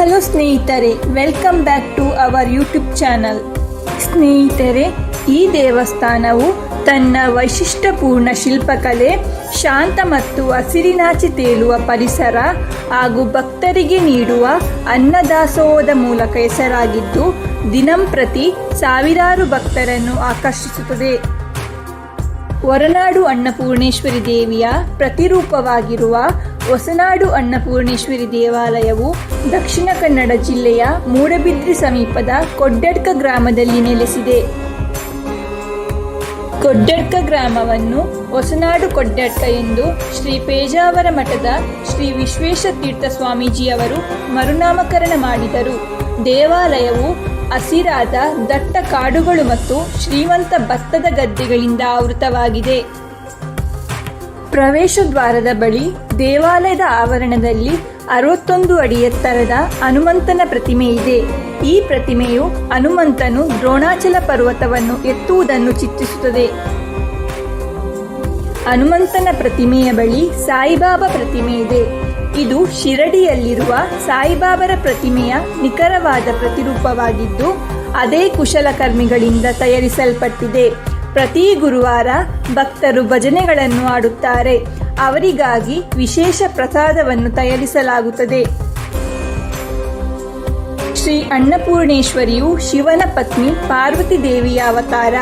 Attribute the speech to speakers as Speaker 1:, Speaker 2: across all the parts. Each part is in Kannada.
Speaker 1: ಹಲೋ ಸ್ನೇಹಿತರೆ welcome back to our YouTube channel ಸ್ನೇಹಿತರೆ, ಈ ದೇವಸ್ಥಾನವು ತನ್ನ ವೈಶಿಷ್ಟ್ಯಪೂರ್ಣ ಶಿಲ್ಪಕಲೆ, ಶಾಂತ ಮತ್ತು ಹಸಿರಿನಾಚಿ ತೇಲುವ ಪರಿಸರ ಹಾಗೂ ಭಕ್ತರಿಗೆ ನೀಡುವ ಅನ್ನದಾಸೋಹದ ಮೂಲಕ ಹೆಸರಾಗಿದ್ದು ದಿನಂಪ್ರತಿ ಸಾವಿರಾರು ಭಕ್ತರನ್ನು ಆಕರ್ಷಿಸುತ್ತದೆ. ಹೊರನಾಡು ಅನ್ನಪೂರ್ಣೇಶ್ವರಿ ದೇವಿಯ ಪ್ರತಿರೂಪವಾಗಿರುವ ಹೊಸನಾಡು ಅನ್ನಪೂರ್ಣೇಶ್ವರಿ ದೇವಾಲಯವು ದಕ್ಷಿಣ ಕನ್ನಡ ಜಿಲ್ಲೆಯ ಮೂಡಬಿದ್ರಿ ಸಮೀಪದ ಕೊಡ್ಡಡ್ಕ ಗ್ರಾಮದಲ್ಲಿ ನೆಲೆಸಿದೆ. ಕೊಡ್ಡಡ್ಕ ಗ್ರಾಮವನ್ನು ಹೊಸನಾಡು ಕೊಡ್ಡಡ್ಕ ಎಂದು ಶ್ರೀ ಪೇಜಾವರ ಮಠದ ಶ್ರೀ ವಿಶ್ವೇಶ ತೀರ್ಥ ಸ್ವಾಮೀಜಿಯವರು ಮರುನಾಮಕರಣ ಮಾಡಿದರು. ದೇವಾಲಯವು ಹಸಿರಾದ ದಟ್ಟ ಕಾಡುಗಳು ಮತ್ತು ಶ್ರೀಮಂತ ಭತ್ತದ ಗದ್ದೆಗಳಿಂದ ಆವೃತವಾಗಿದೆ. ಪ್ರವೇಶ ದ್ವಾರದ ಬಳಿ ದೇವಾಲಯದ ಆವರಣದಲ್ಲಿ ಅರವತ್ತೊಂದು ಅಡಿ ಎತ್ತರದ ಹನುಮಂತನ ಪ್ರತಿಮೆ ಇದೆ. ಈ ಪ್ರತಿಮೆಯು ಹನುಮಂತನು ದ್ರೋಣಾಚಲ ಪರ್ವತವನ್ನು ಎತ್ತುವುದನ್ನು ಚಿತ್ರಿಸುತ್ತದೆ. ಹನುಮಂತನ ಪ್ರತಿಮೆಯ ಬಳಿ ಸಾಯಿಬಾಬಾ ಪ್ರತಿಮೆ ಇದೆ. ಇದು ಶಿರಡಿಯಲ್ಲಿರುವ ಸಾಯಿಬಾಬರ ಪ್ರತಿಮೆಯ ನಿಖರವಾದ ಪ್ರತಿರೂಪವಾಗಿದ್ದು, ಅದೇ ಕುಶಲಕರ್ಮಿಗಳಿಂದ ತಯಾರಿಸಲ್ಪಟ್ಟಿದೆ. ಪ್ರತಿ ಗುರುವಾರ ಭಕ್ತರು ಭಜನೆಗಳನ್ನು ಆಡುತ್ತಾರೆ. ಅವರಿಗಾಗಿ ವಿಶೇಷ ಪ್ರಸಾದವನ್ನು ತಯಾರಿಸಲಾಗುತ್ತದೆ. ಶ್ರೀ ಅನ್ನಪೂರ್ಣೇಶ್ವರಿಯು ಶಿವನ ಪತ್ನಿ ಪಾರ್ವತಿ ದೇವಿಯ ಅವತಾರ.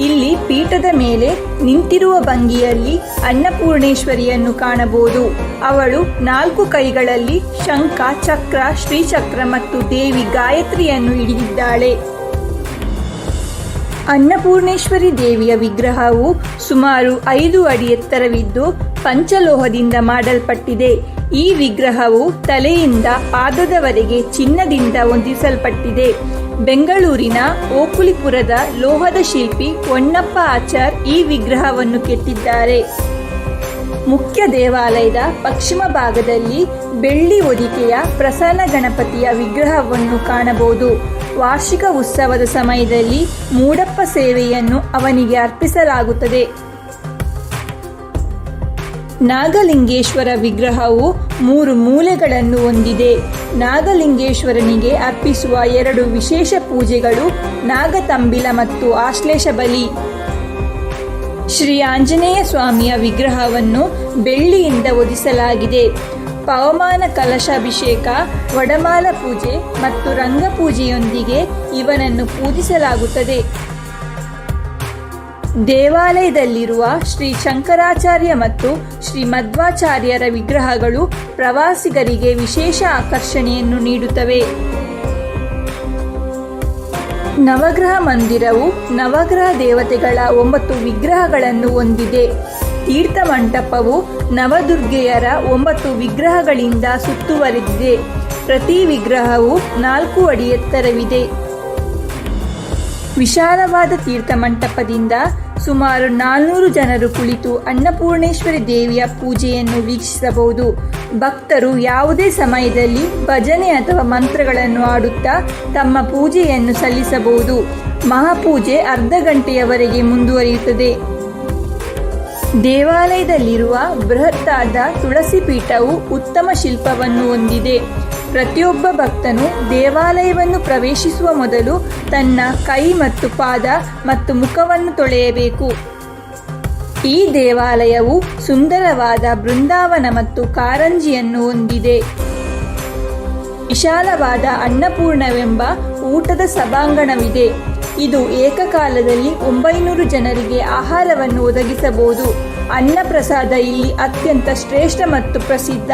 Speaker 1: ಇಲ್ಲಿ ಪೀಠದ ಮೇಲೆ ನಿಂತಿರುವ ಭಂಗಿಯಲ್ಲಿ ಅನ್ನಪೂರ್ಣೇಶ್ವರಿಯನ್ನು ಕಾಣಬಹುದು. ಅವಳು ನಾಲ್ಕು ಕೈಗಳಲ್ಲಿ ಶಂಖ, ಚಕ್ರ, ಶ್ರೀಚಕ್ರ ಮತ್ತು ದೇವಿ ಗಾಯತ್ರಿಯನ್ನು ಹಿಡಿದಿದ್ದಾಳೆ. ಅನ್ನಪೂರ್ಣೇಶ್ವರಿ ದೇವಿಯ ವಿಗ್ರಹವು ಸುಮಾರು ಐದು ಅಡಿ ಎತ್ತರವಿದ್ದು ಪಂಚಲೋಹದಿಂದ ಮಾಡಲ್ಪಟ್ಟಿದೆ. ಈ ವಿಗ್ರಹವು ತಲೆಯಿಂದ ಪಾದದವರೆಗೆ ಚಿನ್ನದಿಂದ ಹೊಂದಿಸಲ್ಪಟ್ಟಿದೆ. ಬೆಂಗಳೂರಿನ ಓಕುಲಿಪುರದ ಲೋಹದ ಶಿಲ್ಪಿ ಹೊನ್ನಪ್ಪ ಆಚಾರ್ ಈ ವಿಗ್ರಹವನ್ನು ಕೆತ್ತಿದ್ದಾರೆ. ಮುಖ್ಯ ದೇವಾಲಯದ ಪಶ್ಚಿಮ ಭಾಗದಲ್ಲಿ ಬೆಳ್ಳಿ ಹೊದಿಕೆಯ ಪ್ರಸನ್ನ ಗಣಪತಿಯ ವಿಗ್ರಹವನ್ನು ಕಾಣಬಹುದು. ವಾರ್ಷಿಕ ಉತ್ಸವದ ಸಮಯದಲ್ಲಿ ಮೂಡಪ್ಪ ಸೇವೆಯನ್ನು ಅವನಿಗೆ ಅರ್ಪಿಸಲಾಗುತ್ತದೆ. ನಾಗಲಿಂಗೇಶ್ವರ ವಿಗ್ರಹವು ಮೂರು ಮೂಲೆಗಳನ್ನು ಹೊಂದಿದೆ. ನಾಗಲಿಂಗೇಶ್ವರನಿಗೆ ಅರ್ಪಿಸುವ ಎರಡು ವಿಶೇಷ ಪೂಜೆಗಳು ನಾಗತಂಬಿಲ ಮತ್ತು ಆಶ್ಲೇಷ ಬಲಿ. ಶ್ರೀ ಆಂಜನೇಯ ಸ್ವಾಮಿಯ ವಿಗ್ರಹವನ್ನು ಬೆಳ್ಳಿಯಿಂದ ಒದಿಸಲಾಗಿದೆ ಪವಮಾನ ಕಲಶಾಭಿಷೇಕ, ವಡಮಾಲ ಪೂಜೆ ಮತ್ತು ರಂಗಪೂಜೆಯೊಂದಿಗೆ ಇವನನ್ನು ಪೂಜಿಸಲಾಗುತ್ತದೆ. ದೇವಾಲಯದಲ್ಲಿರುವ ಶ್ರೀ ಶಂಕರಾಚಾರ್ಯ ಮತ್ತು ಶ್ರೀ ಮಧ್ವಾಚಾರ್ಯರ ವಿಗ್ರಹಗಳು ಪ್ರವಾಸಿಗರಿಗೆ ವಿಶೇಷ ಆಕರ್ಷಣೆಯನ್ನು ನೀಡುತ್ತವೆ. ನವಗ್ರಹ ಮಂದಿರವು ನವಗ್ರಹ ದೇವತೆಗಳ ಒಂಬತ್ತು ವಿಗ್ರಹಗಳನ್ನು ಹೊಂದಿದೆ. ತೀರ್ಥ ಮಂಟಪವು ನವದುರ್ಗೆಯರ ಒಂಬತ್ತು ವಿಗ್ರಹಗಳಿಂದ ಸುತ್ತುವರೆದಿದೆ. ಪ್ರತಿ ವಿಗ್ರಹವು ನಾಲ್ಕು ಅಡಿ ಎತ್ತರವಿದೆ. ವಿಶಾಲವಾದ ತೀರ್ಥ ಮಂಟಪದಿಂದ ಸುಮಾರು ನಾಲ್ನೂರು ಜನರು ಕುಳಿತು ಅನ್ನಪೂರ್ಣೇಶ್ವರಿ ದೇವಿಯ ಪೂಜೆಯನ್ನು ವೀಕ್ಷಿಸಬಹುದು. ಭಕ್ತರು ಯಾವುದೇ ಸಮಯದಲ್ಲಿ ಭಜನೆ ಅಥವಾ ಮಂತ್ರಗಳನ್ನು ಆಡುತ್ತಾ ತಮ್ಮ ಪೂಜೆಯನ್ನು ಸಲ್ಲಿಸಬಹುದು. ಮಹಾಪೂಜೆ ಅರ್ಧ ಗಂಟೆಯವರೆಗೆ ಮುಂದುವರಿಯುತ್ತದೆ. ದೇವಾಲಯದಲ್ಲಿರುವ ಬೃಹತ್ತಾದ ತುಳಸಿ ಪೀಠವು ಉತ್ತಮ ಶಿಲ್ಪವನ್ನು ಹೊಂದಿದೆ. ಪ್ರತಿಯೊಬ್ಬ ಭಕ್ತನು ದೇವಾಲಯವನ್ನು ಪ್ರವೇಶಿಸುವ ಮೊದಲು ತನ್ನ ಕೈ ಮತ್ತು ಪಾದ ಮತ್ತು ಮುಖವನ್ನು ತೊಳೆಯಬೇಕು. ಈ ದೇವಾಲಯವು ಸುಂದರವಾದ ಬೃಂದಾವನ ಮತ್ತು ಕಾರಂಜಿಯನ್ನು ಹೊಂದಿದೆ. ವಿಶಾಲವಾದ ಅನ್ನಪೂರ್ಣವೆಂಬ ಊಟದ ಸಭಾಂಗಣವಿದೆ. ಇದು ಏಕಕಾಲದಲ್ಲಿ ಒಂಬೈನೂರು ಜನರಿಗೆ ಆಹಾರವನ್ನು ಒದಗಿಸಬಹುದು. ಅನ್ನಪ್ರಸಾದ ಇಲ್ಲಿ ಅತ್ಯಂತ ಶ್ರೇಷ್ಠ ಮತ್ತು ಪ್ರಸಿದ್ಧ.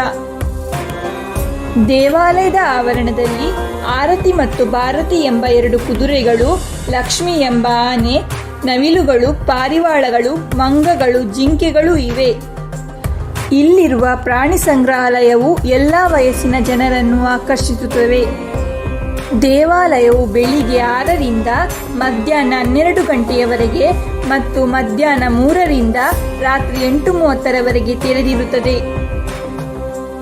Speaker 1: ದೇವಾಲಯದ ಆವರಣದಲ್ಲಿ ಆರತಿ ಮತ್ತು ಭಾರತಿ ಎಂಬ ಎರಡು ಕುದುರೆಗಳು, ಲಕ್ಷ್ಮಿ ಎಂಬ ಆನೆ, ನವಿಲುಗಳು, ಪಾರಿವಾಳಗಳು, ಮಂಗಗಳು, ಜಿಂಕೆಗಳು ಇವೆ. ಇಲ್ಲಿರುವ ಪ್ರಾಣಿ ಸಂಗ್ರಹಾಲಯವು ಎಲ್ಲ ವಯಸ್ಸಿನ ಜನರನ್ನು ಆಕರ್ಷಿಸುತ್ತವೆ. ದೇವಾಲಯವು ಬೆಳಿಗ್ಗೆ ಆರರಿಂದ ಮಧ್ಯಾಹ್ನ ಹನ್ನೆರಡು ಗಂಟೆಯವರೆಗೆ ಮತ್ತು ಮಧ್ಯಾಹ್ನ ಮೂರರಿಂದ ರಾತ್ರಿ ಎಂಟು ಮೂವತ್ತರವರೆಗೆ ತೆರೆದಿರುತ್ತದೆ.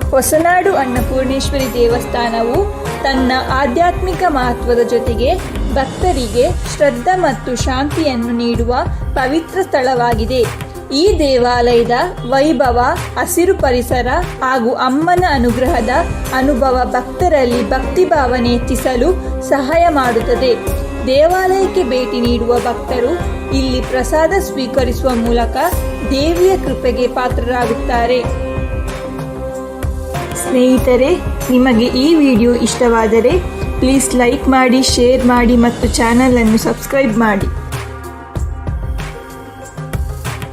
Speaker 1: ಹೊಸನಾಡು ಅನ್ನಪೂರ್ಣೇಶ್ವರಿ ದೇವಸ್ಥಾನವು ತನ್ನ ಆಧ್ಯಾತ್ಮಿಕ ಮಹತ್ವದ ಜೊತೆಗೆ ಭಕ್ತರಿಗೆ ಶ್ರದ್ಧಾ ಮತ್ತು ಶಾಂತಿಯನ್ನು ನೀಡುವ ಪವಿತ್ರ ಸ್ಥಳವಾಗಿದೆ. ಈ ದೇವಾಲಯದ ವೈಭವ, ಹಸಿರು ಪರಿಸರ ಹಾಗೂ ಅಮ್ಮನ ಅನುಗ್ರಹದ ಅನುಭವ ಭಕ್ತರಲ್ಲಿ ಭಕ್ತಿ ಭಾವನೆ ಹೆಚ್ಚಿಸಲು ಸಹಾಯ ಮಾಡುತ್ತದೆ. ದೇವಾಲಯಕ್ಕೆ ಭೇಟಿ ನೀಡುವ ಭಕ್ತರು ಇಲ್ಲಿ ಪ್ರಸಾದ ಸ್ವೀಕರಿಸುವ ಮೂಲಕ ದೇವಿಯ ಕೃಪೆಗೆ ಪಾತ್ರರಾಗುತ್ತಾರೆ. ಸ್ನೇಹಿತರೆ, ನಿಮಗೆ ಈ ವಿಡಿಯೋ ಇಷ್ಟವಾದರೆ ಪ್ಲೀಸ್ ಲೈಕ್ ಮಾಡಿ, ಶೇರ್ ಮಾಡಿ ಮತ್ತು ಚಾನಲನ್ನು ಸಬ್ಸ್ಕ್ರೈಬ್ ಮಾಡಿ.